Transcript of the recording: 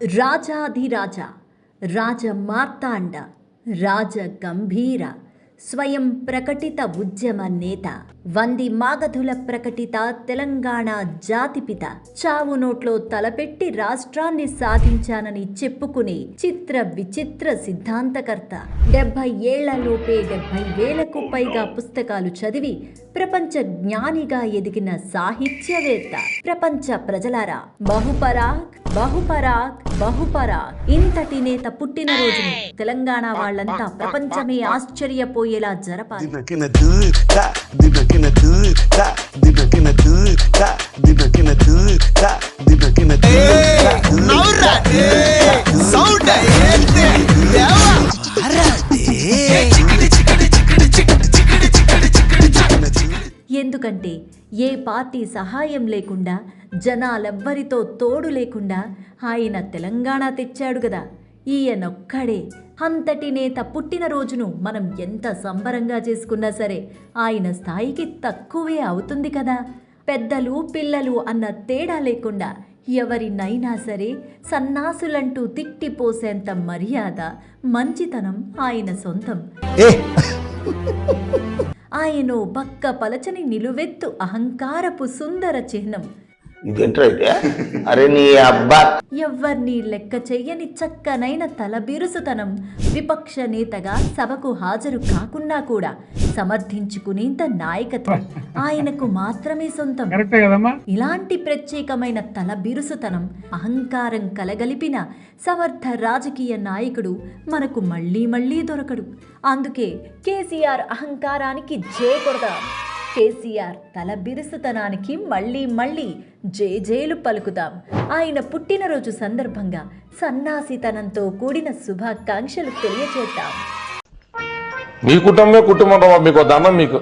ರಾಜಾಧಿರಾಜ ರಾಜ ಮಾರ್ತಾಂಡ ರಾಜ ಗಂಭೀರ స్వయం ప్రకటిత ఉద్యమ నేత. వంది మాగధుల ప్రకటిత తెలంగాణ జాతిపిత చావు నోట్లో తలపెట్టి రాష్ట్రాన్ని సాధించానని చెప్పుకునే చిత్ర విచిత్ర సిద్ధాంతకర్త. డెబ్బై ఏళ్ళలోపే డెబ్బై వేలకు పైగా పుస్తకాలు చదివి ప్రపంచ జ్ఞానిగా ఎదిగిన సాహిత్యవేత్త. ప్రపంచ ప్రజలారా బహుపరాక్ బహుపరాక్ బహుపరాక్ ఇంతటి నేత పుట్టినరోజును తెలంగాణ వాళ్ళంతా ప్రపంచమే అయిపోయేలా జరపాలి? ఎందుకంటే ఏ పార్టీ సహాయం లేకుండా జనాలెవ్వరితో తోడు లేకుండా ఆయన తెలంగాణ తెచ్చాడు కదా ఈయనొక్కడే. అంతటి నేత పుట్టినరోజును మనం ఎంత సంబరంగా చేసుకున్నా సరే ఆయన స్థాయికి తక్కువే అవుతుంది కదా. పెద్దలు పిల్లలు అన్న తేడా లేకుండా ఎవరినైనా సరే సన్నాసులంటూ తిట్టిపోసేంత మర్యాద మంచితనం ఆయన సొంతం. ఆయనో బక్క పలచని నిలువెత్తు అహంకారపు సుందర చిహ్నం. ఇదేంట్రా అయితే అరే నీ అబ్బా. ఎవ్వర్నీ లెక్క చెయ్యని చక్కనైన తలబిరుసుతనం విపక్ష నేతగా సభకు హాజరు కాకున్నా కూడా సమర్థించుకునేంత నాయకత్వం ఆయనకు మాత్రమే సొంతం. ఇలాంటి ప్రత్యేకమైన తల బిరుసుతనం అహంకారం కలగలిపిన సమర్థ రాజకీయ నాయకుడు మనకు మళ్ళీ మళ్ళీ దొరకడు. అందుకే కేసీఆర్ అహంకారానికి జే కొడదాం కేసీఆర్ తల బిరుసుతనానికి మళ్ళీ మళ్ళీ జేజేలు పలుకుతాం. ఆయన పుట్టినరోజు సందర్భంగా సన్నాసితనంతో కూడిన శుభాకాంక్షలు తెలియజేద్దాం. మీ కుటుంబమే కుటుంబం మీకు దండం మీకు.